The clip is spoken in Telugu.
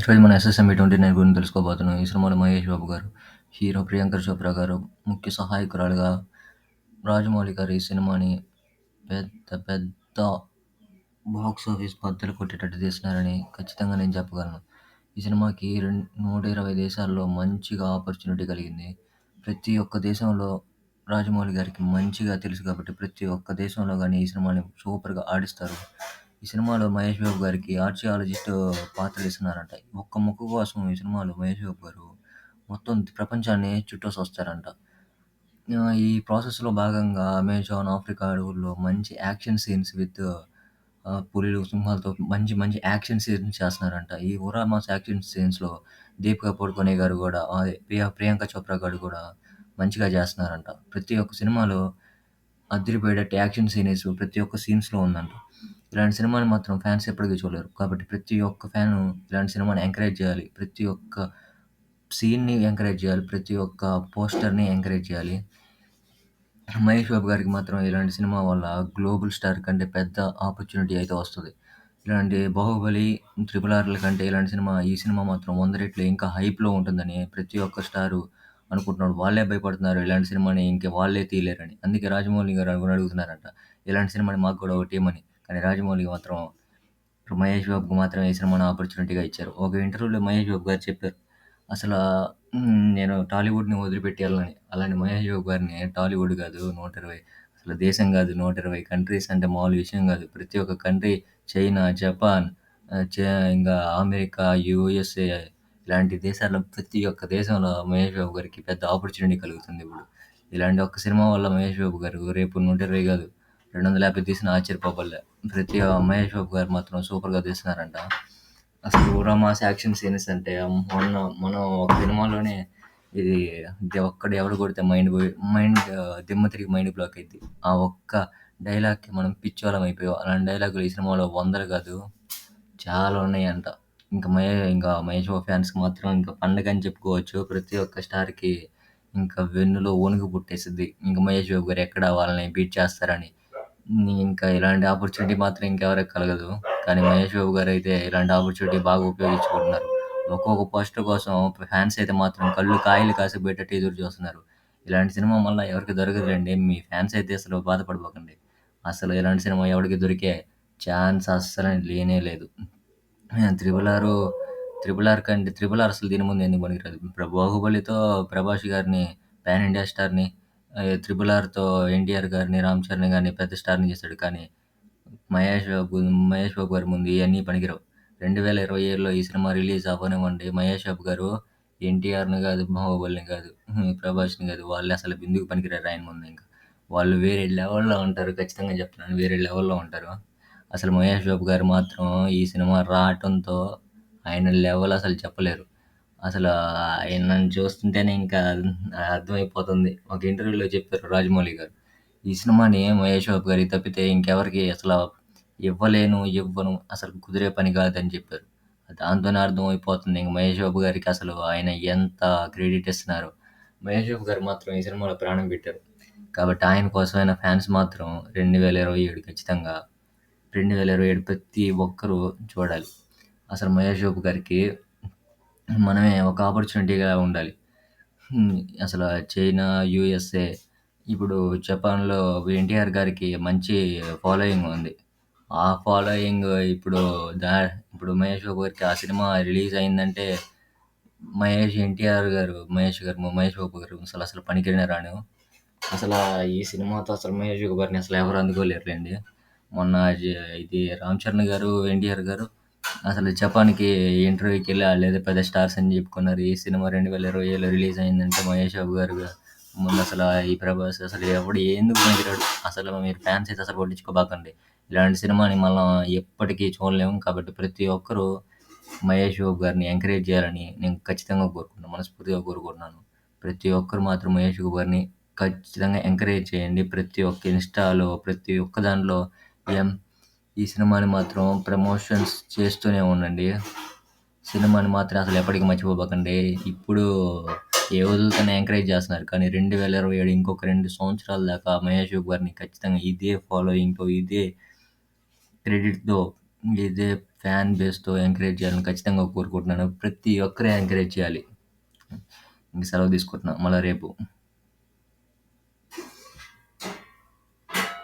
ఈరోజు మన ఎస్ఎస్ఎంఈ ట్వంటీ నైన్ గురించి తెలుసుకోబోతున్నాం. ఈ సినిమాలో మహేష్ బాబు గారు హీరో ప్రియాంక చోప్రా గారు ముఖ్య సహాయకురాలుగా రాజమౌళి గారు ఈ సినిమాని పెద్ద పెద్ద బాక్స్ ఆఫీస్ బద్దలు కొట్టేటట్టు తీసినారని ఖచ్చితంగా నేను చెప్పగలను. ఈ సినిమాకి రెండు నూట ఇరవై దేశాల్లో మంచిగా ఆపర్చునిటీ కలిగింది. ప్రతి ఒక్క దేశంలో రాజమౌళి గారికి మంచిగా తెలుసు కాబట్టి ప్రతి ఒక్క దేశంలో కానీ ఈ సినిమాని సూపర్గా ఆడిస్తారు. ఈ సినిమాలో మహేష్ బాబు గారికి ఆర్చియాలజిస్ట్ పాత్రలు ఇస్తున్నారంట ఒక్క ముక్కు కోసం ఈ సినిమాలో మహేష్ బాబు గారు మొత్తం ప్రపంచాన్ని చుట్టూసి వస్తారంట ఈ ప్రాసెస్లో భాగంగా అమెజాన్ ఆఫ్రికా అడవుల్లో మంచి యాక్షన్ సీన్స్ విత్ ఆ, పులిలు సింహాలతో మంచి మంచి యాక్షన్ సీన్స్ చేస్తున్నారంట. ఈ ఉరామాస్ యాక్షన్ సీన్స్లో దీపికా పడుకునే గారు కూడా ప్రియా ప్రియాంక చోప్రా గారు కూడా మంచిగా చేస్తున్నారంట. ప్రతి ఒక్క సినిమాలో అదిరిపోయేటట్టు యాక్షన్ సీన్స్ ప్రతి ఒక్క సీన్స్లో ఉందంట. ఇలాంటి సినిమాని మాత్రం ఫ్యాన్స్ ఎప్పటికీ చూడలేరు. కాబట్టి ప్రతి ఒక్క ఫ్యాన్ ఇలాంటి సినిమాని ఎంకరేజ్ చేయాలి. ప్రతి ఒక్క సీన్ని ఎంకరేజ్ చేయాలి. ప్రతి ఒక్క పోస్టర్ని ఎంకరేజ్ చేయాలి. మహేష్ బాబు గారికి మాత్రం ఇలాంటి సినిమా వల్ల గ్లోబల్ స్టార్ కంటే పెద్ద ఆపర్చునిటీ అయితే వస్తుంది. ఇలాంటి బాహుబలి ట్రిపుల్ ఆర్ల కంటే ఇలాంటి సినిమా ఈ సినిమా మాత్రం వంద రెట్లు ఇంకా హైప్లో ఉంటుందని ప్రతి ఒక్క స్టారు అనుకుంటున్నాడు. వాళ్ళే భయపడుతున్నారు ఇలాంటి సినిమాని ఇంకా వాళ్ళే తీయలేరని. అందుకే రాజమౌళి గారు అడుగుతున్నారంట. ఇలాంటి సినిమాని మాకు కూడా ఒకటి ఇవ్వమని. కానీ రాజమౌళికి మాత్రం ఇప్పుడు మహేష్ బాబుకి మాత్రం ఈ సినిమాని ఆపర్చునిటీగా ఇచ్చారు. ఒక ఇంటర్వ్యూలో మహేష్ బాబు గారు చెప్పారు. అసలు నేను టాలీవుడ్ని వదిలిపెట్టి అలాంటి మహేష్ బాబు గారిని టాలీవుడ్ కాదు నూట ఇరవై అసలు దేశం కాదు నూట ఇరవై కంట్రీస్ అంటే మామూలు విషయం కాదు. ప్రతి ఒక్క కంట్రీ చైనా జపాన్ ఇంకా అమెరికా యూఎస్ఏ ఇలాంటి దేశాల్లో ప్రతి ఒక్క దేశంలో మహేష్ బాబు గారికి పెద్ద ఆపర్చునిటీ కలుగుతుంది ఇప్పుడు. ఇలాంటి ఒక్క సినిమా వల్ల మహేష్ బాబు గారు రేపు నూట ఇరవై కాదు రెండు వందల యాభై తీసిన ఆశ్చర్యపోబల్లే ప్రతి మహేష్ బాబు గారు మాత్రం సూపర్గా తీస్తున్నారంట. అసలు రమాస్ యాక్షన్ సీన్స్ అంటే మొన్న మనం ఒక సినిమాలోనే ఇది ఒక్కడ ఎవరు కొడితే మైండ్ పోయి మైండ్ దిమ్మ తిరిగి మైండ్ బ్లాక్ అయింది ఆ ఒక్క డైలాగ్కి మనం పిచ్చోళం అయిపోయాం. అలాంటి డైలాగులు ఈ సినిమాలో వందలు కాదు చాలా ఉన్నాయంట. ఇంకా మహే ఇంకా మహేష్ బాబు ఫ్యాన్స్కి మాత్రం ఇంకా పండగ అని చెప్పుకోవచ్చు. ప్రతి ఒక్క స్టార్కి ఇంకా వెన్నులో వణుకు పుట్టేసింది ఇంకా మహేష్ బాబు గారు ఎక్కడ వాళ్ళని బీట్ చేస్తారని ఇంకా ఇలాంటి ఆపర్చునిటీ మాత్రం ఇంకెవరికి కలగదు. కానీ మహేష్ బాబు గారు అయితే ఇలాంటి ఆపర్చునిటీ బాగా ఉపయోగించుకుంటున్నారు. ఒక్కొక్క పోస్టర్ కోసం ఫ్యాన్స్ అయితే మాత్రం కళ్ళు కాయలు కాసి ఎదురు చూస్తున్నారు. ఇలాంటి సినిమా మళ్ళీ ఎవరికి దొరకదులేండి. మీ ఫ్యాన్స్ అయితే అసలు బాధపడిపోకండి అసలు ఇలాంటి సినిమా ఎవరికి దొరికే ఛాన్స్ అస్సలు లేనే లేదు. త్రిబుల్ ఆర్ త్రిబుల్ ఆర్ కంటే త్రిబుల్ ఆర్ అసలు దీని ముందు ఎందుకు పనికిరాదు? బాహుబలితో ప్రభాస్ గారిని పాన్ ఇండియా స్టార్ని త్రిబుల్ ఆర్తో ఎన్టీఆర్ గారిని రామ్ చరణ్ గారిని పెద్ద స్టార్ని చేశాడు. కానీ మహేష్ బాబు మహేష్ బాబు గారి ముందు ఇవన్నీ పనికిరావు. రెండు వేల ఇరవై ఏడులో ఈ సినిమా రిలీజ్ అవ్వనివ్వండి. మహేష్ బాబు గారు ఎన్టీఆర్ని కాదు బాహుబలిని కాదు హ్మ్, ప్రభాస్ని కాదు వాళ్ళు అసలు బిందుకు పనికిరారు ఆయన ముందు ఇంకా? వాళ్ళు వేరే లెవెల్లో ఉంటారు ఖచ్చితంగా చెప్తున్నాను వేరే లెవెల్లో ఉంటారు. అసలు మహేష్ బాబు గారు మాత్రం ఈ సినిమా రావటంతో ఆయన లెవెల్ అసలు చెప్పలేరు. అసలు ఆయన నన్ను చూస్తుంటేనే ఇంకా అర్థమైపోతుంది. ఒక ఇంటర్వ్యూలో చెప్పారు రాజమౌళి గారు. ఈ సినిమాని మహేష్ బాబు గారికి తప్పితే ఇంకెవరికి అసలు ఇవ్వలేను ఇవ్వను అసలు కుదిరే పని కాదని చెప్పారు. దాంతోనే అర్థమైపోతుంది ఇంక మహేష్ బాబు గారికి అసలు ఆయన ఎంత క్రెడిట్ ఇస్తున్నారు. మహేష్ బాబు గారు మాత్రం ఈ సినిమాలో ప్రాణం పెట్టారు. కాబట్టి ఆయన కోసమైన ఫ్యాన్స్ మాత్రం రెండు వేల ఇరవై ఏడు ఖచ్చితంగా రెండు వేల ఇరవై ఏడు ప్రతి ఒక్కరూ చూడాలి. అసలు మహేష్ బాబు గారికి మనమే ఒక ఆపర్చునిటీగా ఉండాలి అసలు చైనా, యూఎస్ఏ ఇప్పుడు జపాన్‌లో ఎన్టీఆర్ గారికి మంచి ఫాలోయింగ్ ఉంది. ఆ ఫాలోయింగ్ ఇప్పుడు దా ఇప్పుడు మహేష్ బాబు గారికి ఆ సినిమా రిలీజ్ అయిందంటే మహేష్ ఎన్టీఆర్ గారు మహేష్ గారు మహేష్ బాబు గారు అసలు అసలు పనికిరానే రాను. అసలు ఈ సినిమాతో అసలు మహేష్ బాబు గారిని అసలు ఎవరు అందుకోలేరులెండి. మొన్న ఇది రామ్ చరణ్ గారు, ఎన్టీఆర్ గారు అసలు జపాన్‌కి ఇంటర్వ్యూకెళ్ళి ఆళ్ళేదో పెద్ద స్టార్స్ అని చెప్పుకున్నారు. ఈ సినిమా 2020లో రిలీజ్ అయిందంటే మహేష్ బాబు గారు ముందు అసలు ఈ ప్రభాస్ అసలు ఎవడు ఎందుకు పనికిరాడు. అసలు మీరు ఫ్యాన్స్ అయితే అసలు పట్టించుకోబాకండి. ఇలాంటి సినిమాని మనం ఎప్పటికీ చూడలేము. కాబట్టి ప్రతి ఒక్కరూ మహేష్ బాబు గారిని ఎంకరేజ్ చేయాలని నేను ఖచ్చితంగా కోరుకుంటున్నాను. మనస్ఫూర్తిగా కోరుకుంటున్నాను. ప్రతి ఒక్కరు మాత్రం మహేష్ బాబు గారిని ఖచ్చితంగా ఎంకరేజ్ చేయండి. ప్రతి ఒక్క ఇన్‌స్టాలో ప్రతి ఒక్క దాంట్లో ఎం ఈ సినిమాని మాత్రం ప్రమోషన్స్ చేస్తూనే ఉండండి. సినిమాని మాత్రం అసలు ఎప్పటికి మర్చిపోబోకండి ఇప్పుడు ఏ వదులుతోనే ఎంకరేజ్ చేస్తున్నారు. కానీ 2027 ఇంకొక రెండు సంవత్సరాల దాకా మహేష్ గారిని ఖచ్చితంగా ఇదే ఫాలోయింగ్‌తో, ఇదే క్రెడిట్‌తో, ఇదే ఫ్యాన్ బేస్‌తో ఎంకరేజ్ చేయాలని ఖచ్చితంగా కోరుకుంటున్నాను. ప్రతి ఒక్కరే ఎంకరేజ్ చేయాలి. ఇంక సెలవు తీసుకుంటున్నాను మళ్ళీ రేపు